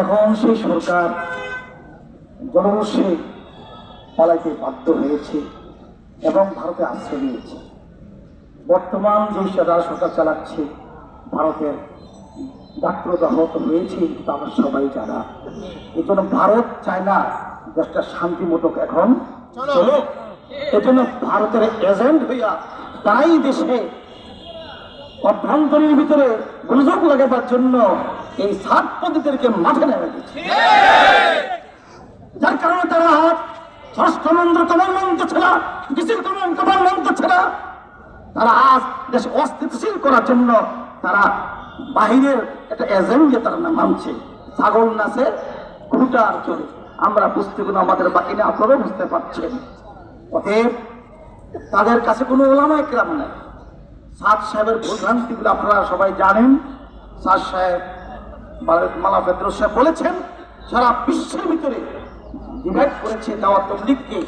এখন সেই সরকার জনরোষে পালাইতে বাধ্য হয়েছে এবং ভারতে আশ্রয় নিয়েছে। বর্তমান যে যারা সরকার চালাচ্ছে ভারতের আহত হয়েছে তা আমরা সবাই জানা। এই জন্য ভারত চায় না দেশটা শান্তিমূলক এখন চলুক। এজন্য ভারতের এজেন্ট হইয়া তাই দেশে অভ্যন্তরীণ ভিতরে গোলযোগ লাগাবার জন্য এই সাতপতিদেরকে মাঠে নেমে দিচ্ছে যার কারণে তারা স্বরাষ্ট্র মন্ত্র কমান্ড ছাড়া ডিসির কমান্ড ছাড়া তারা আজ দেশে অস্থিতিশীল করার জন্য তারা বাহিরের একটা এজেন্টকে তারা না মানছে ছাগল নাচে খুঁটার চলে আমরা বুঝতে কোনো আমাদের বাকি না আপনারাও বুঝতে পারছেন অতএব তাদের কাছে কোনো ওলামা একরাম নাই। সাদ সাহেবের ভুলভ্রান্তিগুলো আপনারা সবাই জানেন। সাদ সাহেব মালা- মালা সাহেব বলেছেন, সারা বিশ্বের ভিতরে ডিভাইড করেছে দাওয়াত তবলিগকে।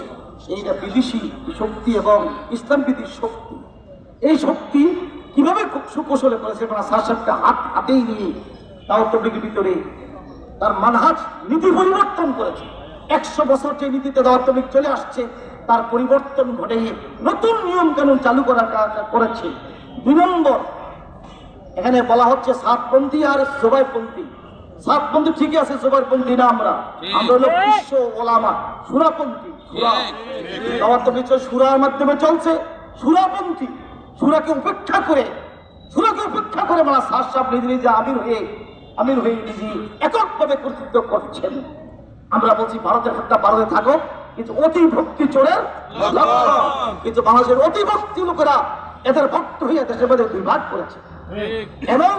এইটা বিদেশি শক্তি এবং ইসলাম বিদেশি শক্তি। এই শক্তি কীভাবে সুকৌশলে করেছে মানে সাদ সাহেবকে হাত হাতেই নিয়ে দাওয়াত তবলিগের ভিতরে তার মানহাজ নীতি পরিবর্তন করেছে। একশো বছর যে নীতিতে দাওয়াত তবলিগ চলে আসছে, তার পরিবর্তন ঘটে নতুন নিয়ম কানুন চালু কাজ করেছে। দুই নম্বর এখানে বলা হচ্ছে সাতপন্থী আর জোবাইপন্থী সাতপন্থী ঠিকই আছে জোবাইপন্থী না আমরা। আমরা হলো বিশ্ব ওলামা সুরাপন্থী সুরা। দাওয়াত তবলিগ সুরার মাধ্যমে চলছে। সুরাপন্থী সুরাকে উপেক্ষা করে সুরাকে উপেক্ষা করে মানে সার সাহেব নিজে নিজে আমির হয়ে আমির হয়ে নিজে এককভাবে কর্তৃত্ব করছেন। আমরা বলছি ভারতের হত্যা ভারতে থাকো কিন্তু অতি ভক্তি চোরের কিন্তু বাংলাদেশের অতি ভক্তি লোকেরা এদের ভক্ত হয়ে দেশের মধ্যে দুই ভাগ করেছে। এবং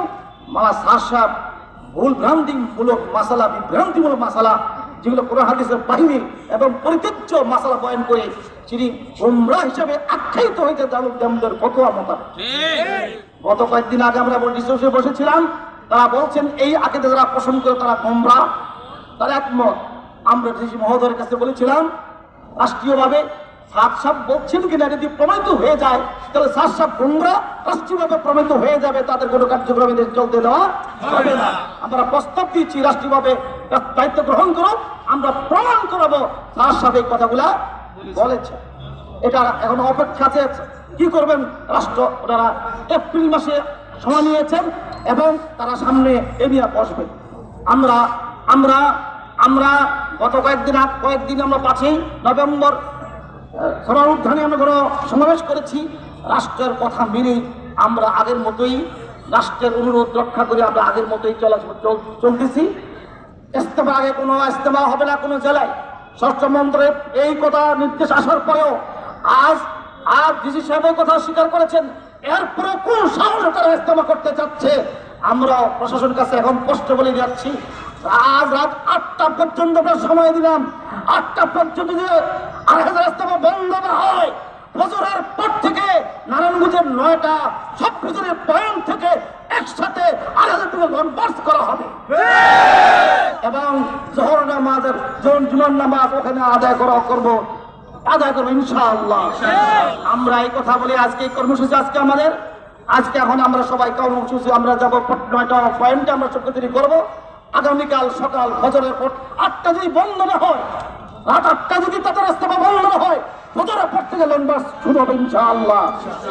মালা সাহেব ভুল ভ্রান্তিমূলক মাসালা বিভ্রান্তিমূলক মাসালা যেগুলো কোরআন হাদিসের বাহিনী এবং পরিত্যজ্য মাসালা বয়ন করে তিনি গোমরা হিসাবে আখ্যায়িত হইতে জানুক দেমদের ফতোয়া মোতাবেক। গত কয়েকদিন আগে আমরা ডিসকাশনে বসেছিলাম তারা বলছেন এই আকিদা যারা পোষণ করে তারা গোমরা তারা একমত। আমরা মহোদয়ের কাছে বলেছিলাম রাষ্ট্রীয়ভাবে সাত সাপ বলছেন কিনা যদি প্রমাণিত হয়ে যায়, তাহলে সাত গোমরা রাষ্ট্রীয়ভাবে প্রমাণিত হয়ে যাবে, তাদের কোনো কার্যক্রমে চলতে দেওয়া হবে না। আমরা প্রস্তাব দিচ্ছি রাষ্ট্রীয়ভাবে দায়িত্ব গ্রহণ করো, আমরা প্রমাণ করাবো সাত সাপ এই কথাগুলা বলেছে। এটা এখন অপেক্ষা আছে, কি করবেন রাষ্ট্র, ওনারা এপ্রিল মাসে সময় নিয়েছেন এবং তারা সামনে এ নিয়ে বসবে। আমরা আমরা আমরা গত কয়েকদিন কয়েকদিন আমরা পাঁচই নভেম্বর সবার উদ্যানে আমরা কোনো সমাবেশ করেছি। রাষ্ট্রের কথা মেনেই আমরা আগের মতোই রাষ্ট্রের অনুরোধ রক্ষা করে আমরা আগের মতোই চলা চলতেছি। ইস্তেমা আগে কোনো ইস্তেমা হবে না কোনো জেলায়। স্বরাষ্ট্র মন্ত্রের এই কথা নির্দেশ আসার পরেও আজ আর ডিসি সাহেব এই কথা স্বীকার করেছেন। এরপরে কোন সাহসে তারা ইস্তেমা করতে চাচ্ছে? আমরা প্রশাসনের কাছে এখন স্পষ্ট বলে যাচ্ছি। আজ রাত আটটা পর্যন্ত আমরা সময় দিলাম। আটটা পর্যন্ত যে আড়াই ইস্তেমা বন্ধ না হয় ফজরের পর থেকে নারায়ণগঞ্জের নয়টা সব ফজরের পয়েন্ট থেকে একসাথে আড়াই হাজার টাকা করা হবে। এবং জহর নামাজের জন জুমার নামাজ ওখানে আদায় করা করব। আদায় করব ইনশাআল্লাহ। আমরা এই কথা বলি আজকে এই কর্মসূচি আজকে আমাদের। আজকে এখন আমরা সবাই কর্মসূচি, আমরা যাব নয়টা পয়েন্টে আমরা চক্রতরি করব। আগামীকাল সকাল ফজরের পর আটটা যদি বন্ধ না হয়, রাত আটটা যদি তাদের রাস্তা বন্ধ না হয়, ফজরের পর থেকে লম্বাস শুরু হবে ইনশাআল্লাহ।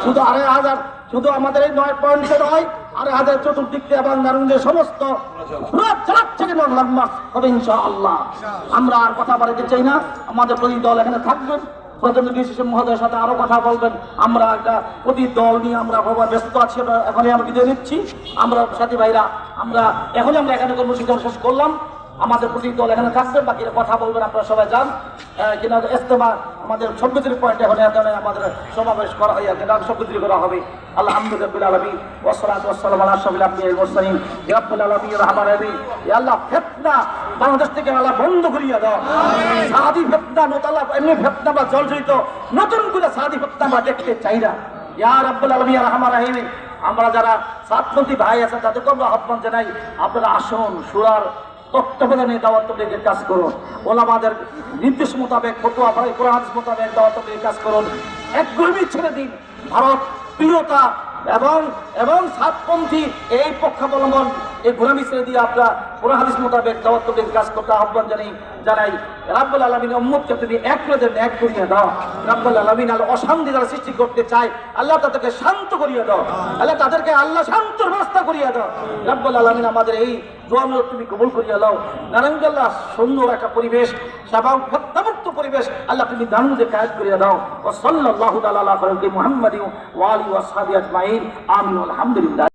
শুধু আড়াই হাজার, শুধু আমাদের এই নয় পয়েন্টে নয়, আড়াই হাজার চতুর্দিক দিয়ে এবং নারায়ণগঞ্জের সমস্ত পুরো থেকে ইনশাআল্লাহ। আমরা আর কথা বাড়াতে চাই না, আমাদের প্রতি দল এখানে থাকবেন, প্রধান ডিসিশন মহোদয়ের সাথে আরও কথা বলবেন। আমরা একটা প্রতি দল নিয়ে আমরা ব্যস্ত আছি এখনই আমরা বিদায় নিচ্ছি। আমরা সাথী ভাইরা আমরা এখনই আমরা এখানে কর্মসূচি শেষ করলাম। আমাদের প্রতি দল এখানে থাকবেন বাকিরা কথা বলবেন আপনারা সবাই যান। কিনা ইস্তেমা আমাদের সভ্যতির পয়েন্ট এখন এখানে আমাদের সমাবেশ করা হয় কিনা সভ্যতি করা হবে। আলহামদুলিল্লাহ আলমী ওসলাত ওসালাম আল্লাহ সবিল আপনি মোরসালিম ইয়াবুল আলমী রহমান আলমী আল্লাহ ফেতনা বাংলাদেশ থেকে আল্লাহ বন্ধ করিয়া দাও। সাদি ফেতনা নোতাল্লাহ এমনি ফেতনা বা জল জড়িত নতুন করে সাদি ফেতনা আমরা দেখতে চাই না। ইয়া রাব্বুল আলমী রহমান রাহিমী আমরা যারা সাতপন্থী ভাই আছেন, তাদেরকে আমরা আহ্বান জানাই, আপনারা আসুন, সুরার তত্ত্বাবধানে দাওয়াত তবলিগের কাজ করুন। ওলামাদের নির্দেশ মোতাবেক, ফতোয়া আপনার কোরআন মোতাবেক দাওয়াত তবলিগের কাজ করুন। এক গর্মী ছেড়ে দিন। ভারত প্রিয়তা এবং এবং সাতপন্থী এই পক্ষাবলম্বন, এই ঘোরামি ছেড়ে দিয়ে আমরা পুরো হাদিস মোতাবেক দাওয়াতকে কাজ করতে আহ্বান জানাই জানাই, রাব্বুল আলমিন উম্মতকে তুমি এক করে দেন এক করিয়ে দাও। রাব্বুল আলমিন আল্লাহ অশান্তি যারা সৃষ্টি করতে চায়, আল্লাহ তাদেরকে শান্ত করিয়ে দাও। আল্লাহ তাদেরকে আল্লাহ শান্তর ব্যবস্থা করিয়ে দাও। রাব্বুল আলমিন আমাদের এই দোয়াগুলো তুমি কবুল করিয়া দাও। নারায়ণগল্লাহ সুন্দর একটা পরিবেশ প্রত্যাবর্ত পরিবেশ আল্লাহ তুমি দানুদে কাজ করিয়া দাও। ও সাল্লাহ আলা মুহাম্মাদি ওয়া আলিহি ওয়া সাহবিহি আজমাইন। আমি আলহামদুলিল্লাহ